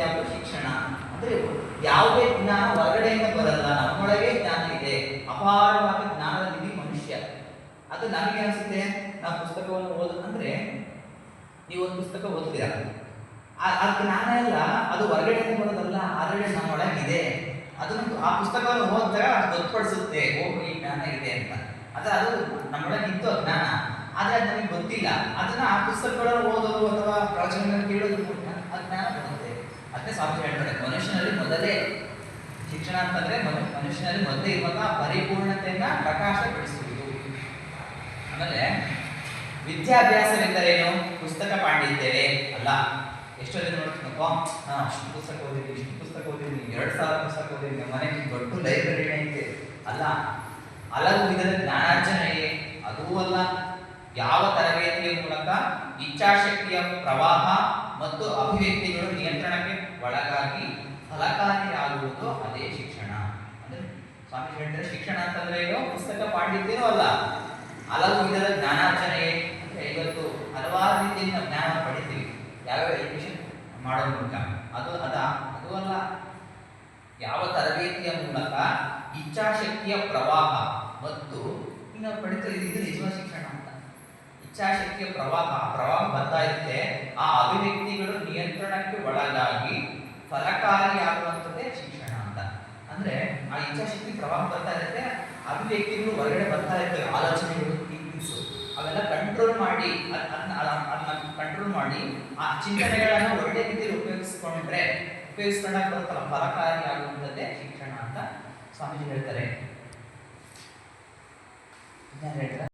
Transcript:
ಆಗುವಂಥದ್ದು ಶಿಕ್ಷಣ ಅಂದ್ರೆ ಯಾವುದೇ ಜ್ಞಾನ ಹೊರಗಡೆಯಿಂದ ಬರಲ್ಲ. ನಮ್ಮೊಳಗೆ ಜ್ಞಾನ ಇದೆ. ಅಪಾರವಾದ ಜ್ಞಾನದ ನಿಧಿ ಮನುಷ್ಯ. ಅದು ನನಗೆ ಅನಿಸುತ್ತೆ, ನಾವು ಪುಸ್ತಕವನ್ನು ಓದ ನೀವು ಒಂದು ಪುಸ್ತಕ ಓದ್ತೀರಾ? ಆ ಜ್ಞಾನ ಎಲ್ಲ ಅದು ಹೊರಗಡೆಯಿಂದ ಬರೋದಲ್ಲ, ಆಲ್ರೆಡಿ ನಮ್ಮೊಳಗಿದೆ. ಅದನ್ನು ಆ ಪುಸ್ತಕವನ್ನು ಓದಿದಾಗ ಅದು ಗೊತ್ತುಪಡಿಸುತ್ತೆ. ಓ ಈ ಜ್ಞಾನ ಇದೆ ಅಂತ. ಅದು ಅದು ನಮ್ಮೊಳಗೆ ಇತ್ತು ಆ ಜ್ಞಾನ. ಆದ್ರೆ ಅದು ನಮಗೆ ಗೊತ್ತಿಲ್ಲ. ಅದನ್ನ ಆ ಪುಸ್ತಕಗಳನ್ನು ಓದೋದು ಅಥವಾ ಪ್ರವಚನ ಕೇಳೋದು ಆ ಜ್ಞಾನ. ಬರುತ್ತೆ ಅದನ್ನೇ ಸ್ವಾಮಿ ಹೇಳ್ತಾರೆ. ಮನುಷ್ಯನಲ್ಲಿ ಮೊದಲೇ ಶಿಕ್ಷಣ ಅಂತಂದ್ರೆ ಮನು- ಮನುಷ್ಯನಲ್ಲಿ ಮೊದಲೇ ಇವಾಗ ಪರಿಪೂರ್ಣತೆಯನ್ನ ಪ್ರಕಾಶಪಡಿಸುವುದು ಆಮೇಲೆ ವಿದ್ಯಾಭ್ಯಾಸವೆಂದರೇನು? ಪುಸ್ತಕ ಪಾಂಡಿತ್ಯವೇ ಅಲ್ಲ. ಎಷ್ಟೋ ಜನ ನೋಡ್ತೀನಪ್ಪ? ನಾನು ಅಷ್ಟು ಪುಸ್ತಕ ಓದಿದ್ದೀನಿ ಇಷ್ಟು ಪುಸ್ತಕ ಓದಿದ್ದೀನಿ ಎರಡು ಸಾವಿರ ಪುಸ್ತಕ ಓದಿದ್ದೀನಿ ಮನೆ ದೊಡ್ಡ ಲೈಬ್ರರಿ ಐತೆ. ಅಲ್ಲ, ಹಲವು ವಿಧದ ಜ್ಞಾನಾರ್ಜನೆಯೇ ಅದೂ ಅಲ್ಲ. ಯಾವ ತರಬೇತಿಯ ಮೂಲಕ ಇಚ್ಛಾಶಕ್ತಿಯ ಪ್ರವಾಹ ಮತ್ತು ಅಭಿವ್ಯಕ್ತಿಗಳು ನಿಯಂತ್ರಣಕ್ಕೆ ಒಳಗಾಗಿ ಫಲಕಾರಿಯಾಗುವುದು ಅದೇ ಶಿಕ್ಷಣ. ಅಂದ್ರೆ ಸ್ವಾಮಿ ಹೇಳ್ತಾರೆ, ಶಿಕ್ಷಣ ಅಂತಂದ್ರೆ ಏನು? ಪುಸ್ತಕ ಪಾಂಡಿತ್ಯನೂ ಅಲ್ಲ. ಹಲವು ವಿಧದ ಜ್ಞಾನಾರ್ಜನೆ ಇವತ್ತು ಹಲವಾರು ರೀತಿಯಿಂದ ಜ್ಞಾನ ಪಡಿತೀವಿ. ಯಾವ್ಯಾವ ಎಜುಕೇಶನ್ ಮಾಡೋ ಮೂಲಕ. ಅದು ಅದ, ಅದು ಅಲ್ಲ. ಯಾವ ತರಬೇತಿಯ ಮೂಲಕ ಇಚ್ಛಾಶಕ್ತಿಯ ಪ್ರವಾಹ ಮತ್ತು ಇನ್ನು ಪಡಿತ ಇದು ನಿಜವಾದ ಶಿಕ್ಷಣ ಅಂತ. ಇಚ್ಛಾಶಕ್ತಿಯ ಪ್ರವಾಹ ಪ್ರವಾಹ ಬರ್ತಾ ಇರುತ್ತೆ. ಆ ಅಭಿವ್ಯಕ್ತಿಗಳು ನಿಯಂತ್ರಣಕ್ಕೆ ಒಳಗಾಗಿ ಫಲಕಾರಿಯಾಗುವಂಥದ್ದೇ ಶಿಕ್ಷಣ ಅಂತ. ಅಂದ್ರೆ ಆ ಇಚ್ಛಾಶಕ್ತಿ ಪ್ರವಾಹ ಬರ್ತಾ ಇರುತ್ತೆ ಅಭಿವ್ಯಕ್ತಿಗಳು ಹೊರಗಡೆ ಬರ್ತಾ ಇರ್ತವೆ ಆಲೋಚನೆಗಳು ಥಿಂಕಿಂಗ್ಸ್ ಅವೆಲ್ಲ ಕಂಟ್ರೋಲ್ ಮಾಡಿ, ಅದ್- ಅದ್ನ ಅದನ್ನ ಕಂಟ್ರೋಲ್ ಮಾಡಿ, ಆ ಚಿಂತನೆಗಳನ್ನ ಒಳ್ಳೆ ರೀತಿಯಲ್ಲಿ ಉಪಯೋಗಿಸ್ಕೊಂಡ್ರೆ, ಉಪಯೋಗಿಸ್ಕೊಂಡಾಗ ಬರುತ್ತಲ್ಲ ಫಲಕಾರಿಯಾಗುವಂಥದ್ದೇ ಶಿಕ್ಷಣ ಅಂತ ಸ್ವಾಮೀಜಿ ಹೇಳ್ತಾರೆ?